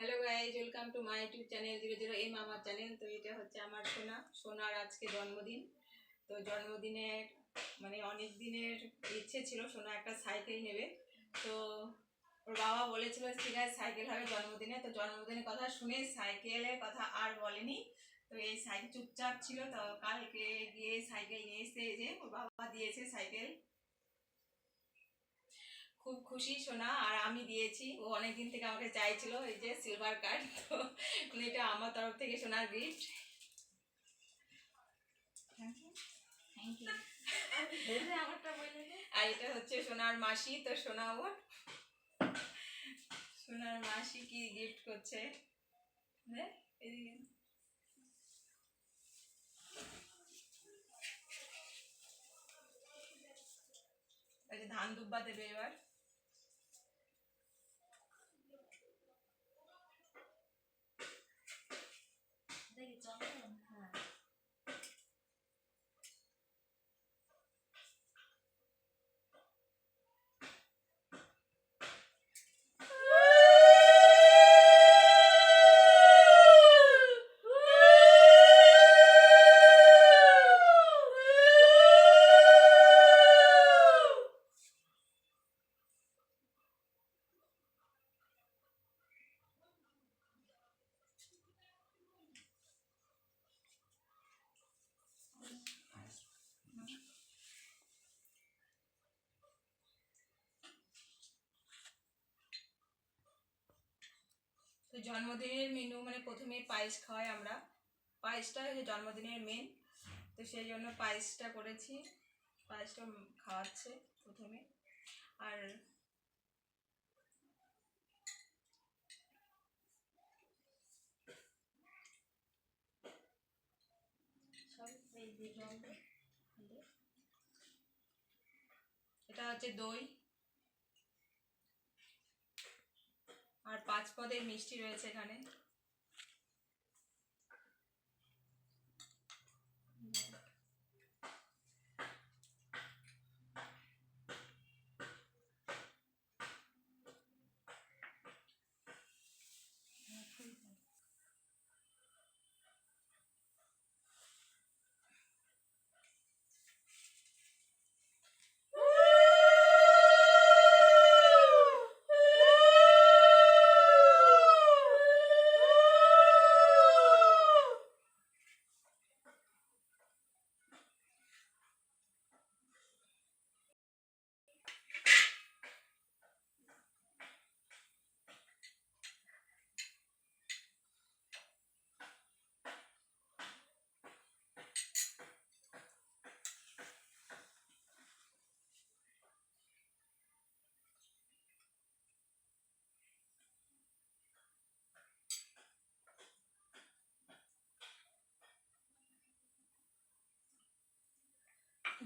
Hello guys welcome to my YouTube channel zero zero M আমার channel তো এটা হচ্ছে আমার সোনা, সোনার আজকে জন্মদিন। তো জন্মদিনের মানে অনেক দিনের ইচ্ছে ছিল সোনা একটা সাইকেল নেবে। তো ওর বাবা বলেছিল ঠিক আছে সাইকেল হবে জন্মদিনে। তো জন্মদিনের কথা শুনে সাইকেলের কথা আর বলেনি। তো এই সাইকেল চুপচাপ ছিল। তো কালকে গিয়ে সাইকেল নিয়ে এসে যে ওর বাবা দিয়েছে সাইকেল খুব খুশি সোনা আর আমি দিয়েছি। ও অনেকদিন থেকে আমাকে চাইছিল এই যে সিলভার কার্ড তো এটা আমার তরফ থেকে সোনার গিফট আর এটা হচ্ছে সোনার মাসি তো সোনা ওর সোনার মাসি কি গিফট করছে? এদিকে। ধান দুব্বা দেবে এবার। জন্মদিনের মেনু মানে প্রথমে পায়েস খাওয়াই আমরা। পায়েসটা হচ্ছে জন্মদিনের মেন তো সেই জন্য পায়েসটা করেছি। পায়েসটা খাওয়াচ্ছে প্রথমে। আর। এটা হচ্ছে দই। আর পাঁচ পদের মিষ্টি রয়েছে এখানে।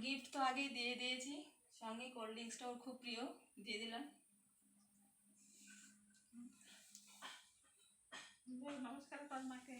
গিফট তো আগেই দিয়ে দিয়েছি। সঙ্গে কোল্ড ড্রিঙ্কসটা ওর খুব প্রিয়, দিয়ে দিলাম। নমস্কার কর মাকে